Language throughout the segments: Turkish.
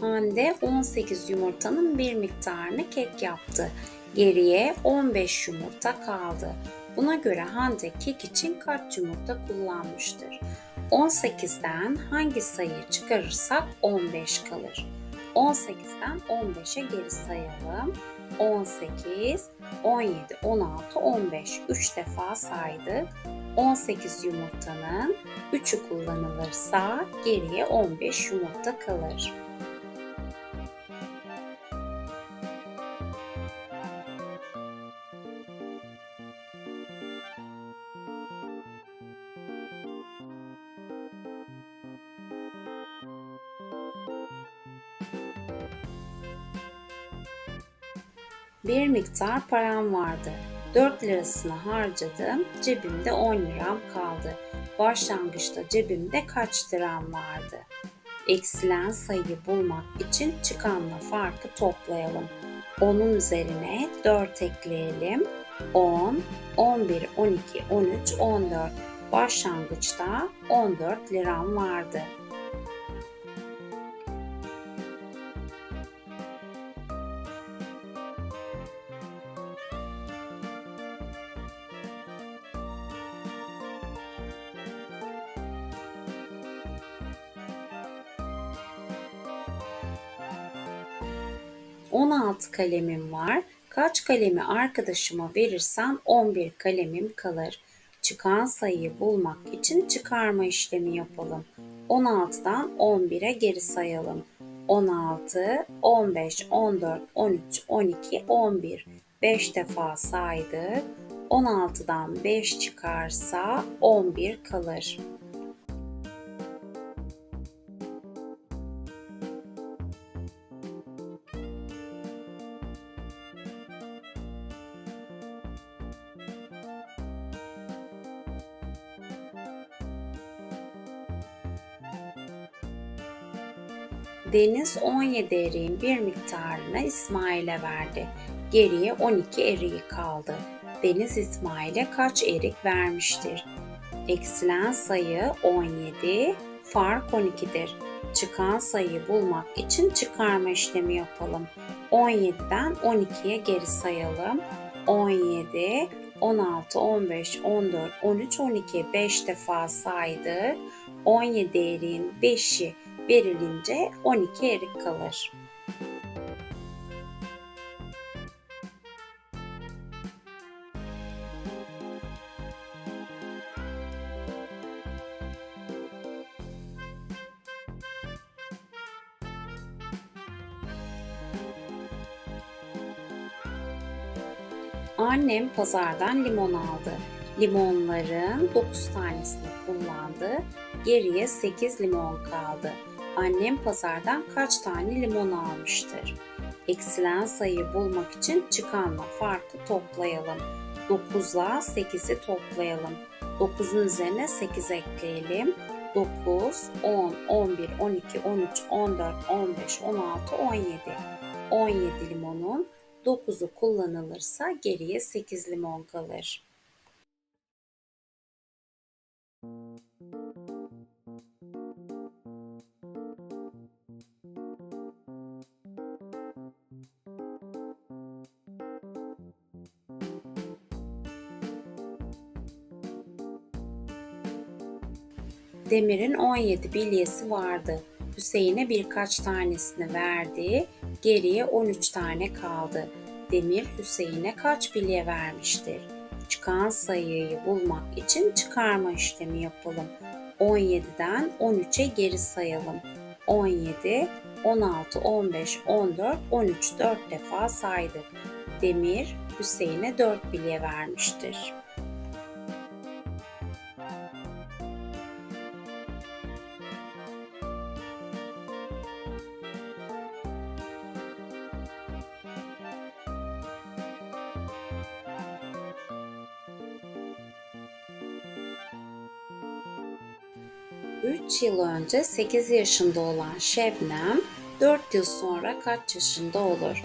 Hande 18 yumurtanın bir miktarını kek yaptı. Geriye 15 yumurta kaldı. Buna göre Hande kek için kaç yumurta kullanmıştır? 18'den hangi sayıyı çıkarırsak 15 kalır. 18'den 15'e geri sayalım. 18, 17, 16, 15. 3 defa saydık. 18 yumurtanın 3'ü kullanılırsa geriye 15 yumurta kalır. Bir miktar param vardı. 4 lirasını harcadım. Cebimde 10 liram kaldı. Başlangıçta cebimde kaç liram vardı? Eksilen sayıyı bulmak için çıkanla farkı toplayalım. 10'un üzerine 4 ekleyelim. 10, 11, 12, 13, 14. Başlangıçta 14 liram vardı. ...16 kalemim var. Kaç kalemi arkadaşıma verirsem 11 kalemim kalır. Çıkan sayıyı bulmak için çıkarma işlemi yapalım. 16'dan 11'e geri sayalım. 16, 15, 14, 13, 12, 11. 5 defa saydık. 16'dan 5 çıkarsa 11 kalır. Deniz 17 eriğin bir miktarını İsmail'e verdi. Geriye 12 eriği kaldı. Deniz İsmail'e kaç erik vermiştir? Eksilen sayı 17, fark 12'dir. Çıkan sayıyı bulmak için çıkarma işlemi yapalım. 17'den 12'ye geri sayalım. 17, 16, 15, 14, 13, 12 5 defa saydık. 17 eriğin 5'i verilince 12 erik kalır. Annem pazardan limon aldı. Limonların 9 tanesini kullandı. Geriye 8 limon kaldı. Annem pazardan kaç tane limon almıştır? Eksilen sayıyı bulmak için çıkanla farkı toplayalım. 9 ile 8'i toplayalım. 9'un üzerine 8 ekleyelim. 9, 10, 11, 12, 13, 14, 15, 16, 17. 17 limonun 9'u kullanılırsa geriye 8 limon kalır. Demir'in 17 bilyesi vardı. Hüseyin'e birkaç tanesini verdi. Geriye 13 tane kaldı. Demir Hüseyin'e kaç bilye vermiştir? Çıkan sayıyı bulmak için çıkarma işlemi yapalım. 17'den 13'e geri sayalım. 17, 16, 15, 14, 13 4 defa saydık. Demir Hüseyin'e 4 bilye vermiştir. Üç yıl önce 8 yaşında olan Şebnem 4 yıl sonra kaç yaşında olur?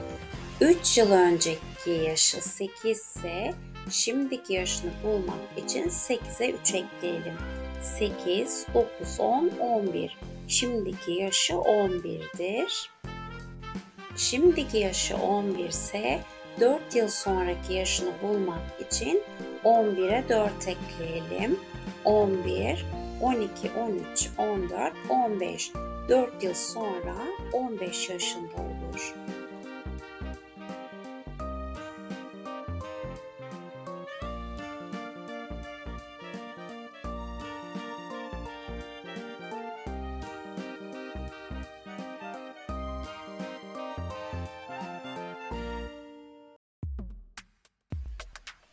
3 yıl önceki yaşı 8 ise şimdiki yaşını bulmak için 8'e 3 ekleyelim. 8, 9, 10, 11. Şimdiki yaşı 11'dir. Şimdiki yaşı 11 ise 4 yıl sonraki yaşını bulmak için 11'e 4 ekleyelim. 11, 12, 13, 14, 15. 4 yıl sonra 15 yaşında olur.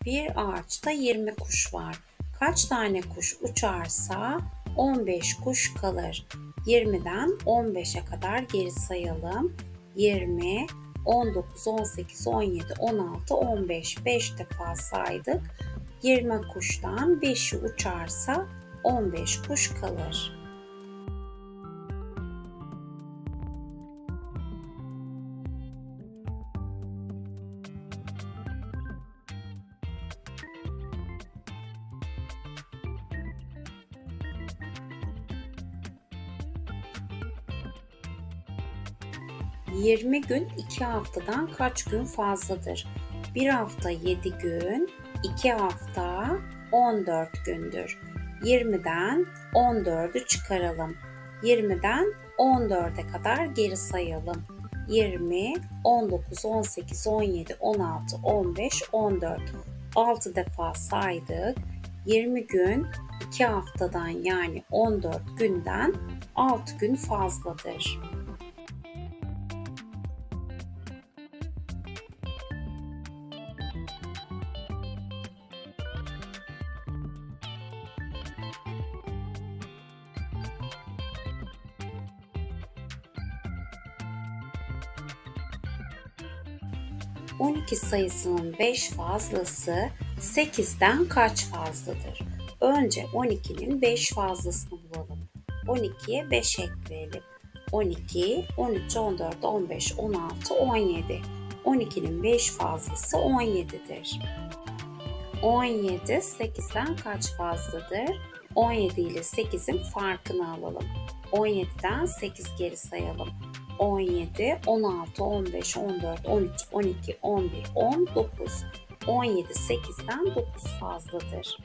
Bir ağaçta 20 kuş var. Kaç tane kuş uçarsa 15 kuş kalır. 20'den 15'e kadar geri sayalım. 20, 19, 18, 17, 16, 15. 5 defa saydık. 20 kuştan 5'i uçarsa 15 kuş kalır. Yirmi gün iki haftadan kaç gün fazladır? Bir hafta 7 gün, iki hafta 14 gündür. 20'den 14'ü çıkaralım. 20'den 14'e kadar geri sayalım. 20, 19, 18, 17, 16, 15, 14. 6 defa saydık. 20 gün 2 haftadan yani 14 günden 6 gün fazladır. ...12 sayısının 5 fazlası 8'den kaç fazladır? Önce 12'nin 5 fazlasını bulalım. 12'ye 5 ekleyelim. 12, 13, 14, 15, 16, 17. 12'nin 5 fazlası 17'dir. 17 8'den kaç fazladır? 17 ile 8'in farkını alalım. 17'den 8 geri sayalım. 17, 16, 15, 14, 13, 12, 11, 10, 9. 17 8'den 9 fazladır.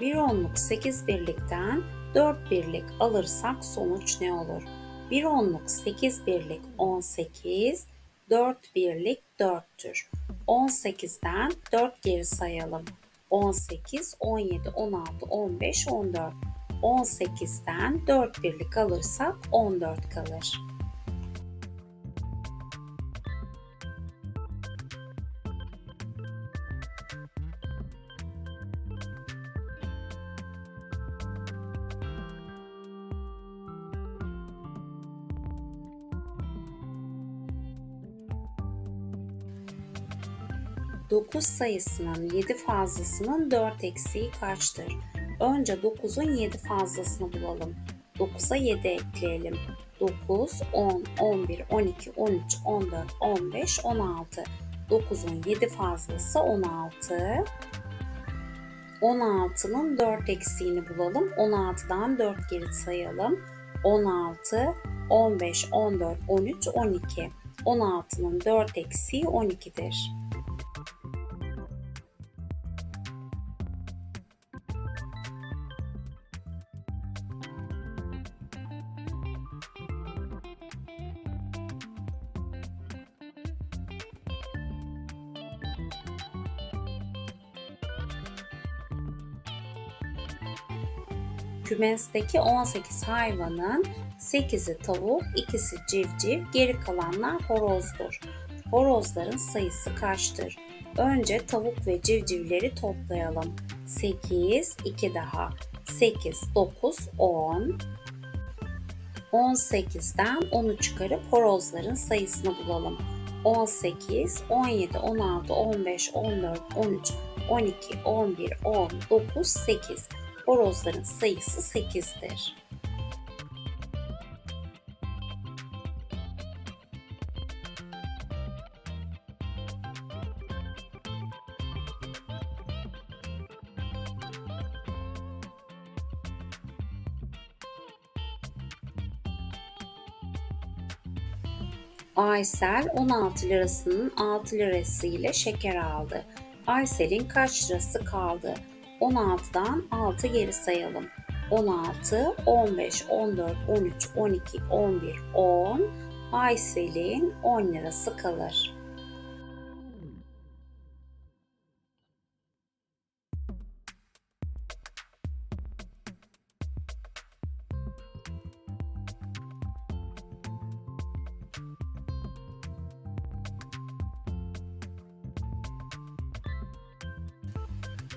Bir onluk 8 birlikten 4 birlik alırsak sonuç ne olur? Bir onluk 8 birlik 18, 4 birlik 4'tür. 18'den 4 geri sayalım. 18, 17, 16, 15, 14. 18'den 4 birlik alırsak 14 kalır. Dokuz sayısının 7 fazlasının 4 eksiği kaçtır? Önce 9'un 7 fazlasını bulalım. 9'a 7 ekleyelim. 9, 10, 11, 12, 13, 14, 15, 16. 9'un 7 fazlası 16. 16'nın 4 eksiğini bulalım. 16'dan 4 geri sayalım. 16, 15, 14, 13, 12. 16'nın 4 eksiği 12'dir. Kümesteki 18 hayvanın 8'i tavuk, ikisi civciv, geri kalanlar horozdur. Horozların sayısı kaçtır? Önce tavuk ve civcivleri toplayalım. 8, 2 daha. 8, 9, 10. 18'den 10'u çıkarıp horozların sayısını bulalım. 18, 17, 16, 15, 14, 13, 12, 11, 10, 9, 8. Horozların sayısı 8'dir. Aysel 16 lirasının 6 lirası ile şeker aldı. Aysel'in kaç lirası kaldı? 16'dan 6 geri sayalım. 16, 15, 14, 13, 12, 11, 10. Aysel'in 10 lirası kalır.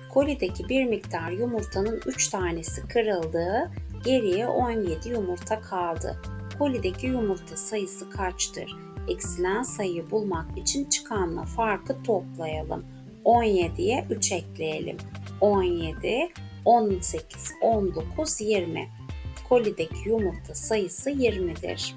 Kolideki bir miktar yumurtanın 3 tanesi kırıldı. Geriye 17 yumurta kaldı. Kolideki yumurta sayısı kaçtır? Eksilen sayıyı bulmak için çıkanla farkı toplayalım. 17'ye 3 ekleyelim. 17, 18, 19, 20. Kolideki yumurta sayısı 20'dir.